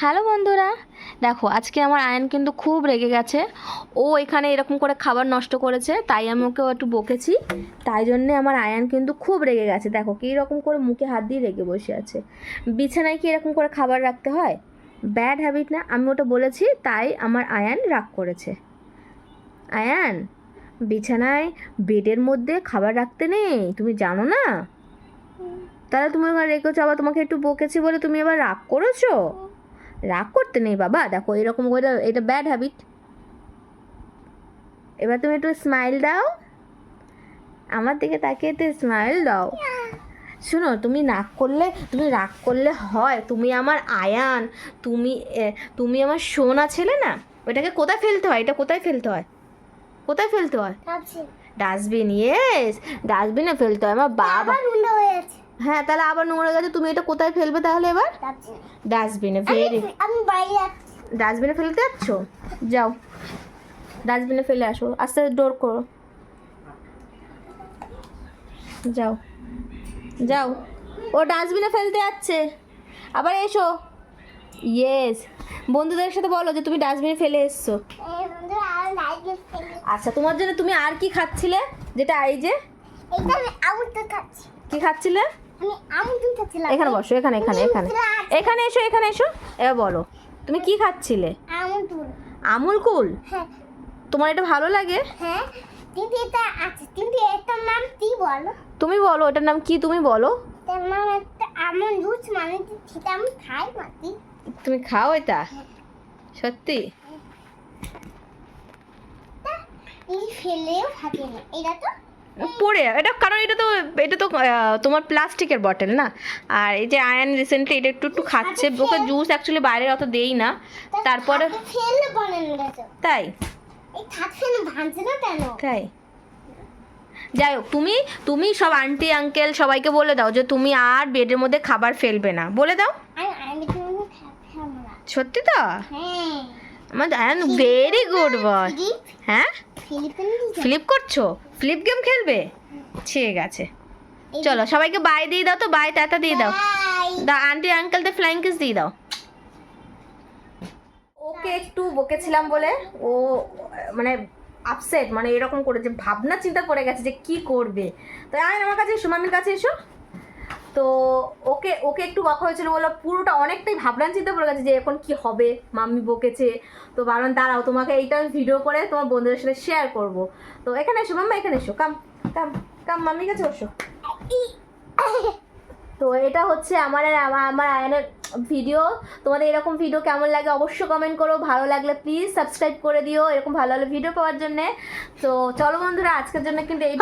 Hello বন্ধুরা দেখো আজকে আমার আয়ন কিন্তু খুব রেগে গেছে। ও এখানে এরকম করে খাবার নষ্ট করেছে তাই আমি ওকে একটু বকেছি। তাই জন্যে আমার আয়ন কিন্তু খুব রেগে গেছে। দেখো কী রকম করে মুখে হাত দিয়ে রেগে বসে আছে। বিছানায় কি এরকম করে খাবার রাখতে হয়? ব্যাড হ্যাবিট না আমি ওটা বলেছি তাই আমার আয়ান রাগ করেছে। আয়ান বিছানায় বেডের মধ্যে খাবার রাখতে নেই? তুমি জানো না? তাহলে তুমি ওখানে রেখেছো আবার তোমাকে একটু বকেছি বলে তুমি আবার রাগ করেছ? রাগ করতে নেই বাবা। দেখো এরকম করে এটা ব্যাড হ্যাবিট এবার তুমি একটু স্মাইল দাও। আমার দিকে তাকিয়ে একটু স্মাইল দাও। শোনো তুমি রাগ করলে তুমি রাগ করলে হয়। তুমি আমার আয়ান তুমি তুমি আমার সোনা ছেলে না? ওইটাকে কোথায় ফেলতে হয়? এটা কোথায় ফেলতে হয়? কোথায় ফেলতে হয়? ডাস্টবিন। ইয়েস ডাস্টবিনে ফেলতে হয়। আমার বাবা হয়ে আছে হ্যাঁ তাহলে আবার নোংরা গেছে তুমি এটা কোথায় ফেলবে তাহলে এবার? ডাস্টবিনে ভেরি আমি বাইরে ডাস্টবিনে ফেলতে যাচ্ছ। যাও। ডাস্টবিনে ফেলে আসো। আস্তে আস্তে ডোর করো। যাও। যাও। ও ডাস্টবিনে ফেলতে যাচ্ছে। আবার এসো। ইয়েস বন্ধুদের সাথে বলো যে তুমি ডাস্টবিনে ফেলে এসছো। আচ্ছা তোমার জন্য তুমি আর কি খাচ্ছিলে? যেটা এই যে? কি খাচ্ছিলে? এখানে বসো এখানে এখানে এখানে। এখানে এসো এখানে এসো। এবার বলো তুমি কি খাচ্ছিলে? আমুল কুল হ্যাঁ। তোমার এটা ভালো লাগে? হ্যাঁ কিন্তু এটা আছে কিন্তু এটার নাম কি বলো? তুমি বলো এটার নাম কি তুমি বলো? এটার নাম একটা আমুল দুধ মানে সেটা আমি খাই মাটি। তুমি খাও এটা? সত্যি? ফেলেও থাকে না। এটা তো পড়ে এটা কারণ এটা তো এটা তো তোমার প্লাস্টিকের বটল না? আর এই যে আয়ন রিসেন্টলি এটা একটু একটু খাচ্ছে। ওকে জুস অ্যাকচুয়ালি বাইরে অত দেই না। তারপরে তাই? তাই? যাই হোক তুমি তুমি সব আন্টি আঙ্কেল সবাইকে বলে দাও যে তুমি আর বেডের মধ্যে খাবার ফেলবে না। বলে দাও। আমি আমি তুমি খাব না। সত্যি তো? হ্যাঁ। আমার আয়ন ভেরি গুড বয় হ্যাঁ? ফ্লিপ করছ? ফ্লিপ গেম খেলবে? ঠিক আছে। চলো সবাইকে বাই দিয়ে দাও তো বাই টাটা দিয়ে দাও। দা আন্টি আঙ্কেলদের ফ্লাইং কিস দিয়ে দাও। ওকে একটু বকেছিলাম বলে ও মানে আপসেট মানে এরকম করে যে ভাবনা চিন্তা করে গেছে যে কি করবে। তো আয় আমার কাছে এসো মামির কাছে এসো। তো ওকে ওকে একটু বকা হয়েছিল বলে পুরোটা অনেকটাই ভাবনা চিন্তা করে গেছে যে এখন কি হবে, মাম্মি বকেছে। তো বারণ, দাঁড়াও, তোমাকে এইটা ভিডিও করে তোমার বন্ধুদের সাথে শেয়ার করব। তো এখানে এসো, মাম্মা, এখানে এসো কাম কাম কাম মাম্মির কাছে এসো তো এটা হচ্ছে আমার আমার আয়নের ভিডিও তোমাদের এরকম ভিডিও কেমন লাগে অবশ্যই কমেন্ট করো, ভালো লাগলে প্লিজ সাবস্ক্রাইব করে দিও, এরকম ভালো ভালো ভিডিও পাওয়ার জন্যে। তো চলো বন্ধুরা, আজকের জন্য কিন্তু এই